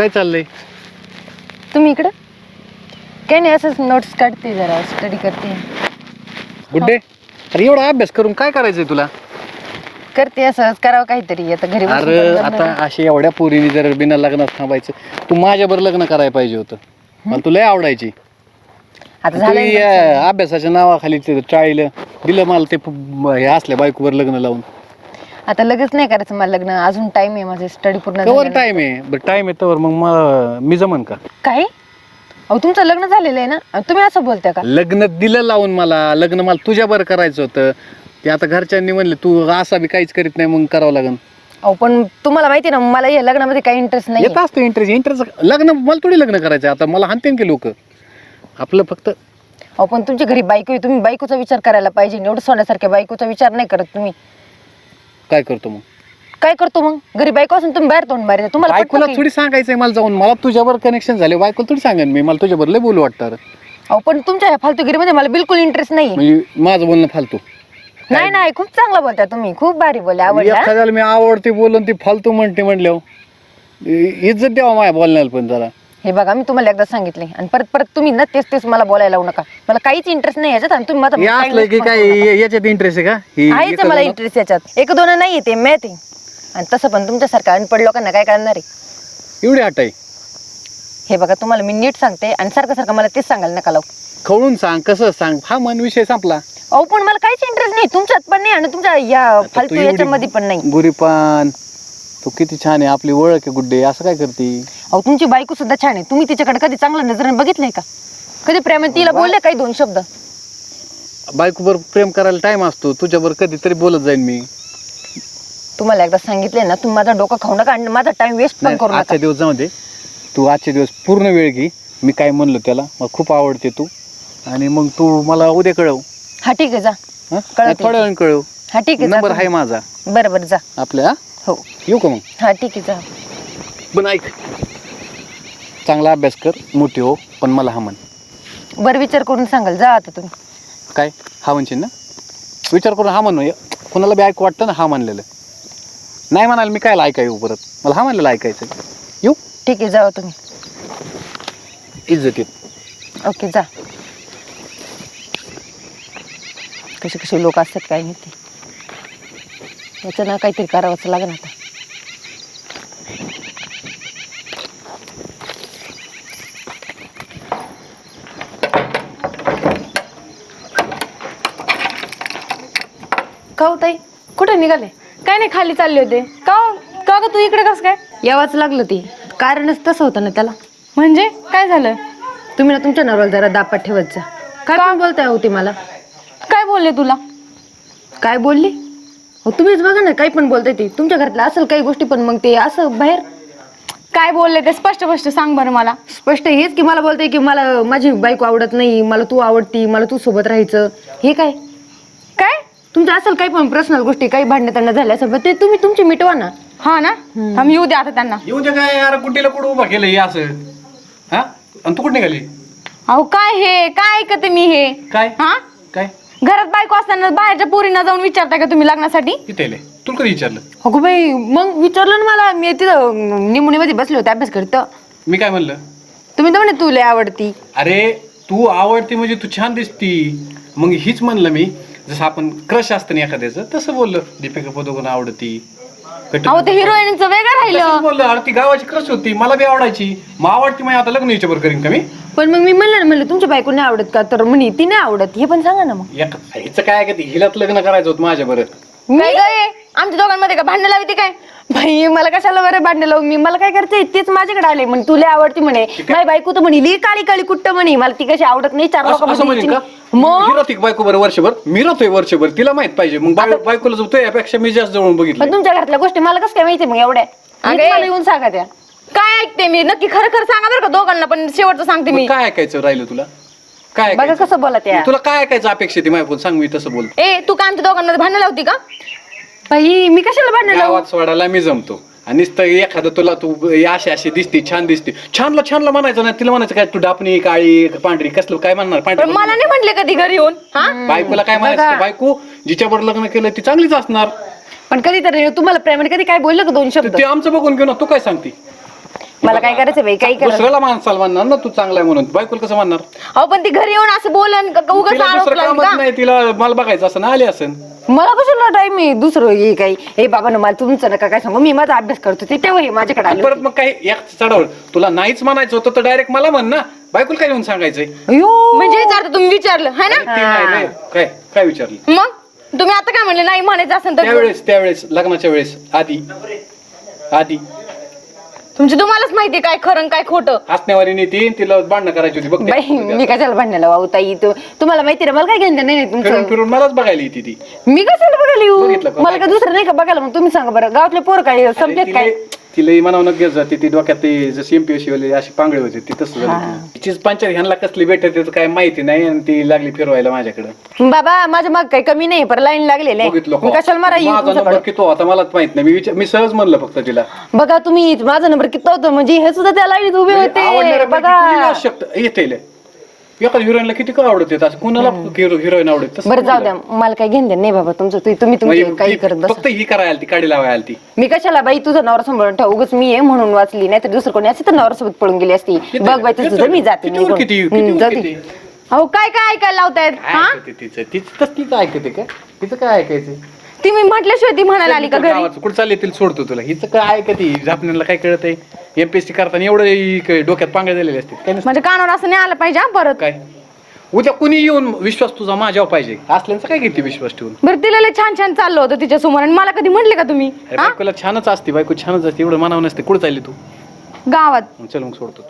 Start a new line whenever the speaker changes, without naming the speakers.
काय चाललंय?
तुम्ही इकडं? काही नाही असंच नोट्स काढते जरा स्टडी करते.
गुड्डे अरे एवढा अभ्यास करून काय करायचंय तुला?
करते असंच करावं काहीतरी आता घरी बसून
अरे
पण
आता
नाही.
अशी एवढ्या पोरीने जर बिना लग्नात थांबायचं तू माझ्यावर लग्न करायला पाहिजे होतं. मला तुला आवडायची.
आता
तू
झालं
या अभ्यासाच्या नावाखाली ते टाळीलं दिलं मला ते प- हे असल्या बायकोवर लग्न लावून.
आता लगेच नाही करायचं मला लग्न. अजून टाइम आहे माझे स्टडी पूर्ण
कवर. टाइम आहे. बरं टाइम आहे तर मग मला मी जमन का?
काय? अहो तुमचं लग्न झालेलं आहे ना? आणि तुम्ही असं बोलताय का?
लग्न दिलं लावून मला. लग्न मला तुझ्यावर करायचं होतं. ते आता घरच्यांनी म्हणले तू असा बी काहीच करीत नाही मग करावं लागन.
अहो पण तुम्हाला माहिती ना मला या लग्नामध्ये काही इंटरेस्ट नाही
येत असतं इंटरेस्ट इंटरेस्ट लग्न मला थोडी लग्न करायचं आता मला हानतेन की लोक. आपलं फक्त
अहो पण तुमची घरी बायको आहे. तुम्ही बायकोचा विचार करायला पाहिजे. एवढं सोन्यासारख्या बायकोचा विचार नाही करत तुम्ही.
काय करतो मग?
काय करतो मग? घरी बायको असून तुम्ही बाहेर तोंड मारता तुम्हाला पटतं
बायकोला
की?
थोडी सांगायचंय मला जाऊन. मला तुझ्यावर कनेक्शन झाले. बायकोला थोडी सांगेन मी. मला तुझ्यावर लय बोलू वाटतं.
अहो पण तुमच्या ह्या फालतूगिरीमध्ये मला बिलकुल इंटरेस्ट नाही
म्हणजे माझं बोलणं फालतू.
नाही नाही. खूप चांगला बोलता तुम्ही. खूप भारी बोलले. आवडला
एखाद्याला मी आवडते बोलून ती फालतू म्हणते म्हणल्यावर इ- इज्जत द्यावा माझ्या बोलण्याला पण जरा.
हे बघा मी तुम्हाला एकदा सांगितले. आणि परत परत तुम्ही ना तेच तेच मला बोलायला लावू नका. मला काहीच इंटरेस्ट नाही याच्यात आणि तुम्ही
हे असलं की काय याच्यात इंटरेस्ट आहे का? ही
आहेच
एकच
मला इंटरेस्ट याच्यात. एक दोन नाही येते मॅथ आहे. आणि तसं पण तुमच्यासारखं अनपड लोकांना काय करणार आहे?
एवढी हट आहे.
हे बघा तुम्हाला मी नीट सांगते आणि सारखं सारखं मला तेच सांगायला नका लावू.
खवळून सांग कसं सांग? हा मन विषय संपला.
अहो पण मला काहीच इंटरेस्ट नाही. तुमच्यात पण नाही आणि तुमच्या या फालतू
एवढी
याच्यामध्ये पण नाही.
गुरीपान तू किती छान आहे आपली ओळख आहे गुड्डे असं काय करते?
अहो तुमची बायको सुद्धा छान आहे. तुम्ही तिच्याकडे कधी चांगल्या नजरेने बघितलंय का? कधी प्रेमाने तिला बोलले काही दोन शब्द?
बायकोवर प्रेम करायला टाइम असतो. तुझ्यावर कधीतरी बोलत जाईन मी.
तुम्हाला एकदा सांगितले ना तुम्ही माझा डोकं खाऊ नका आणि माझा टाइम वेस्ट पण
नाही,
करू नका.
आजच्या दिवस जाऊ दे. तू आजचे दिवस पूर्ण वेळ घे. मी काय म्हणलो त्याला? मला खूप आवडते तू. आणि मग तू मला उद्या कळव.
हा ठीक आहे जा.
हं?
कळवते.
थोड्या वेळ कळव.
हा ठीक आहे जा
नंबर आहे
तुम्ही.
माझा.
बरं बरं जा.
आपल्या हा? येऊ का मग?
हा ठीक आहे जा.
पण ऐक. चांगला अभ्यास कर मोठी हो पण मला हा म्हण.
बरं विचार करून सांगाल. जा आता तुम्ही.
काय? हा म्हणशील ना? विचार करून हा म्हणू कोणाला बी ऐकू वाटतं ना हा म्हणलेलं. नाही म्हणाल मी काय ऐका येऊ परत? मला हा म्हणलेलं ऐकायचं येऊ?
ठीक आहे जा तुम्ही.
इज्जतीत
ओके जा. कसे कसे लोक असतात काय माहिती? याचं ना काहीतरी करावंच लागेल आता.
का हो ताई कुठे निघाले? काय नाही खाली चालले होते. का हो? का ग तू इकडे कस काय?
यावंच लागलं ते. कारणच तसं होतं ना त्याला.
म्हणजे? काय झालं?
तुम्ही ना तुमच्या नवऱ्याला जरा दापात ठेवत जा. काय पण बोलताय होती मला.
काय बोलले तुला?
काय बोलली? हो तुम्हीच बघा ना काही पण बोलताय ते. तुमच्या घरातलं असेल काही गोष्टी पण मग ते असं बाहेर.
काय बोलले ते? स्पष्ट स्पष्ट सांग बरं मला.
स्पष्ट हेच की मला बोलताय की मला माझी बायको आवडत नाही मला तू आवडती मला तू सोबत राहायचं. हे काय?
काय?
तुमचं असेल काही पण पर्सनल गोष्टी काही भांडणं झाल्या असेल पण ते तुम्ही तुमची मिटवा ना.
हा ना? थांब येऊ दे आता त्यांना.
येऊ दे काय यार कुठेला कुठं उभा केलं हे असं? हा? आणि तू कुठे निघाली?
अहो काय हे? काय ऐकते मी हे?
काय?
हा?
काय?
घरात बायको असताना बाहेरच्या पोरींना जाऊन विचारताय का तुम्ही लग्नासाठी?
आले. तुला कधी विचारलं?
अगो बाई मग विचारलं ना मला. मी तिथं निमुणीमध्ये बसले होते अभ्यास करत.
मी काय म्हणलं?
तुम्ही तर म्हणे तुला आवडती.
अरे तू आवडते म्हणजे तू छान दिसती. मग हीच म्हणलं मी. जसं आपण क्रश असतं ना एखाद्याचं तसं बोललं. दीपिका पदुकोण आवडती. कट-
अहो ते हिरोईनचं वेगळं राहिलं.
तसंच बोललं. अरे ती गावाची क्रश होती. मला बी आवडायची. मग आवडती मग आता लग्न याच्यावर करीन का मी?
पण मग मी म्हणलं ना म्हणलं तुमच्या बायको नाही आवडत का? तर म्हणे ती नाही आवडत. हे पण सांगा ना मग.
एक हिचं काय का हिलाच लग्न करायचं होतं माझ्या बरं
काय काय आमच्या दोघांमध्ये का भांडण लावते काय?
बाई मला कशाला बरं भांडण लावून मी मला काय करते? तेच माझ्याकडे आले म्हणे तुला आवडती म्हणे. माझी बायको तर म्हणे "ली काळी काळी कुट्ट म्हणे. मला ती कशी आवडत नाही चार
असं असं म्हणेन का?
लोक मग?
बायको बरं वर्षभर? मी राहतोय वर्षभर तिला माहीत पाहिजे. मग बाय- बायकोला जो यापेक्षा मी जास्त जवळून बघितलं
पण तुमच्या घरातल्या गोष्टी मला कसं काय माहिती मग एवढ्या? येऊन सांगा त्या.
काय ऐकते मी? नक्की खरं खरं सांगा बरं का दोघांना पण शेवटचं सांगते मी.
मग काय ऐकायचं राहिलं तुला? काय
बघा
ऐकायचं?
कसं बोला त्या
तुला काय ऐकायचं अपेक्षा ती माझ्या सांग मी तसं बोल
ए तू काय आमच्या दोघांमध्ये भांडण लावती का?
बाई मी कशाला भांडण लावू?
गावात सोडायला मी जमतो. आणि नुसतं एखादं तुला तू अशी अशी दिसती छान दिसते. छानला छानला म्हणायचं नाही तिला म्हणायचं काय तू डापणी काळी पांढरी कसलं काय म्हणणार
पण
पांढरी
मला नाही म्हणले कधी घरी येऊन हा?
बायकोला काय म्हणायचं? बायको जिच्यावर लग्न केलं ती चांगलीच असणार.
पण कधीतरी तुम्हाला प्रेमाने कधी काय बोललं का दोन शब्द?
ते आमचं बघून घेऊ ना तू काय सांगते?
मला काय करायचं बाई? काही करायचं
दुसऱ्याला माणसाला म्हणणार ना तू चांगला आहे म्हणून. बायकोला कसं म्हणणार?
अहो पण ती घरी येऊन असं बोलन का उगाच
तिला
आरोप
दुसरं
लावून
कामच
का?
नाही तिला मला बघायचं असं ना आले असेल
मला कशाला टाइम आहे? दुसरं हे काही. हे बाबा ना मला तुमचं नका काय सांगू. मी माझा अभ्यास करतो ते तेव्हा हे माझ्याकडे आले
परत मग काही एक चढवलं तुला नाहीच म्हणायचं होतं तर डायरेक्ट मला म्हण ना. बायकोला काय येऊन सांगायचंय?
अयो!
म्हणजे तुम्ही विचारलं है ना?
नाही. काय काय विचारलं?
मग? तुम्ही आता काय म्हणले नाही म्हणायचं असेल तर
त्यावेळेस त्यावेळेस लग्नाच्या वेळेस आधी. आधी.
तुमची तुम्हालाच माहिती काय खरं आणि काय खोटं.
हसण्यावारी नेती तिला भांडणं करायची होती बघ
बाई मी कशाला भांडण्याला वाहू ताई? तू तुम्हाला माहिती ना मला काय घेणं नाही नाही
फिरून
तुमचं
फिरून मलाच बघायला येते ती.
मी कशाला बघायला
बघितलं
येऊ
का?
मला काय दुसरं नाही का बघायला? मग तुम्ही सांगा बरं. गावातले पोर काय समजेत काय
तिला म्हणावं घेत जाते ती डोक्यात ते जशी एमपीएससी वाले अशी पांगळी होती ती तसं झालं. तिचीच पंचायत ह्यांना कसली भेटत ते काय माहिती नाही आणि ती लागली फिरवायला माझ्याकडे.
बाबा माझ्या मग काही कमी नाही पर लाईन लागलेले
बघितलं
मी कशाला मारा येऊ
माझा
तुमच्याकडं?
नंबर किती होता मलाच माहीत नाही. मी विचार मी सहज म्हणलं फक्त तिला.
बघा तुम्ही माझा नंबर किती होतो? म्हणजे हे सुद्धा त्या लाईनीत उभे होते.
आवडणाऱ्यापैकी
बघा.
शकतं? येते एखाद्या हिरोईनला किती का आवडत येत असं कुणाला हिरो हिरोईन आवडत तसं
बरं जाऊ द्या. मला काही घेणं देणं नाही बाबा तुमचं. तुम्ही तुम्ही तुमचे
म्हणजे
काही करत बस.
फक्त ही करायला आली ती काढी लावायला आली ती
मी कशाला बाई? तुझा नवरा सांभाळून ठेव. उगाच मी आहे म्हणून वाचली. नाही तर दुसरं कोणी असते तर नवरा सोबत पळून गेली असती.
किती-
बघ बाई तुझं
किती-
मी जाते
किती
निघून.
वर किती- किती
हम्म,
वर
जाते.
किती?
अहो काय काय ऐकायला लावतायत? हा?
ऐकते तिचं. तिचं तसं तिचं ऐकते का? तिचं काय ऐकायचं
ती मी म्हटल्याशिवाय ती म्हणायला आली का घरी?
गावाचं कुठं चालले तिला सोडतो तुला. हिचं काय ऐकते झापण्याला काय कळत आहे? एमपीएससी करताना एवढं ही काय डोक्यात पांगळे झालेले असते काय नसतं.
म्हणजे कानावर असं नाही आलं पाहिजे हा परत.
काय? उद्या कुणी येऊन विश्वास तुझा माझ्यावर पाहिजे? असल्यांचा काय घेते विश्वास ठेवून?
बरं तिला लय छान छान चाललं होतं तिच्या समोर. आणि मला कधी म्हटले का तुम्ही?
अरे
हा?
बायकोला छानच असते बायको छानच असते एवढं मनावं नसते. कुठं चालली तू?
गावात.
मग चल मग सोडतो.